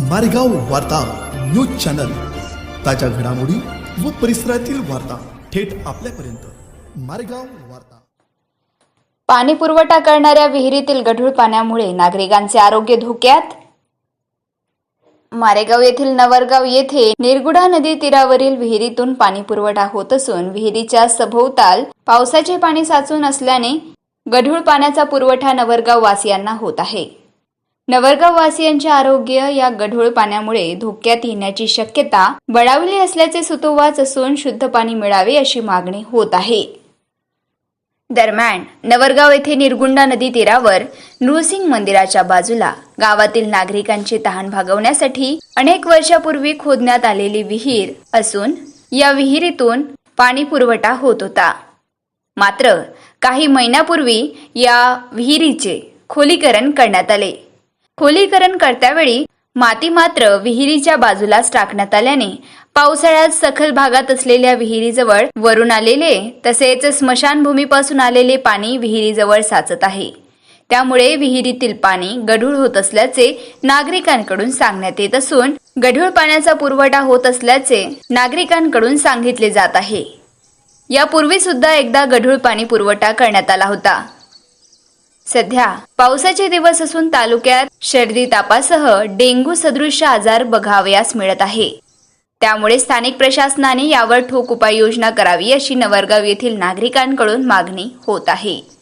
मारेगाव वार्ता news channel. ताज्या घडामोडी व परिसरातील वार्ता थेट आपल्यापर्यंत. मारेगाव वार्ता. पाणी पुरवठा करणाऱ्या विहिरीतील गढूळ पाण्यामुळे नागरिकांचे आरोग्य धोक्यात? मारेगाव येथील नवरगाव येथे निरगुडा नदी तीरावरील विहिरीतून पाणी पुरवठा होत असून विहिरीच्या सभोवताल पावसाचे पाणी साचून असल्याने गढूळ पाण्याचा पुरवठा नवरगाव वासियांना होत आहे. नवरगाव वासियांचे आरोग्य या गढूळ पाण्यामुळे धोक्यात येण्याची शक्यता बळावली असल्याचे सुतोवाच असून शुद्ध पाणी मिळावे अशी मागणी होत आहे. दरम्यान नवरगाव येथे निरगुंडा नदी तीरावर नृसिंग मंदिराच्या बाजूला गावातील नागरिकांची तहान भागवण्यासाठी अनेक वर्षापूर्वी खोदण्यात आलेली विहीर असून या विहिरीतून पाणी पुरवठा होत होता. मात्र काही महिन्यापूर्वी या विहिरीचे खोलीकरण करण्यात आले. खोलीकरण करत्यावेळी माती मात्र विहिरीच्या बाजूलाच टाकण्यात आल्याने पावसाळ्यात सखल भागात असलेल्या विहिरीजवळ वरून आलेले तसेच स्मशानभूमीपासून आलेले पाणी विहिरीजवळ साचत आहे. त्यामुळे विहिरीतील पाणी गढूळ होत असल्याचे नागरिकांकडून सांगण्यात येत असून गढूळ पाण्याचा पुरवठा होत असल्याचे नागरिकांकडून सांगितले जात आहे. यापूर्वी सुद्धा एकदा गढूळ पाणी पुरवठा करण्यात आला होता. सध्या पावसाचे दिवस असून तालुक्यात सर्दी तापासह डेंग्यू सदृश आजार बघावयास मिळत आहे. त्यामुळे स्थानिक प्रशासनाने यावर ठोक उपाययोजना करावी अशी नवरगाव येथील नागरिकांकडून मागणी होत आहे.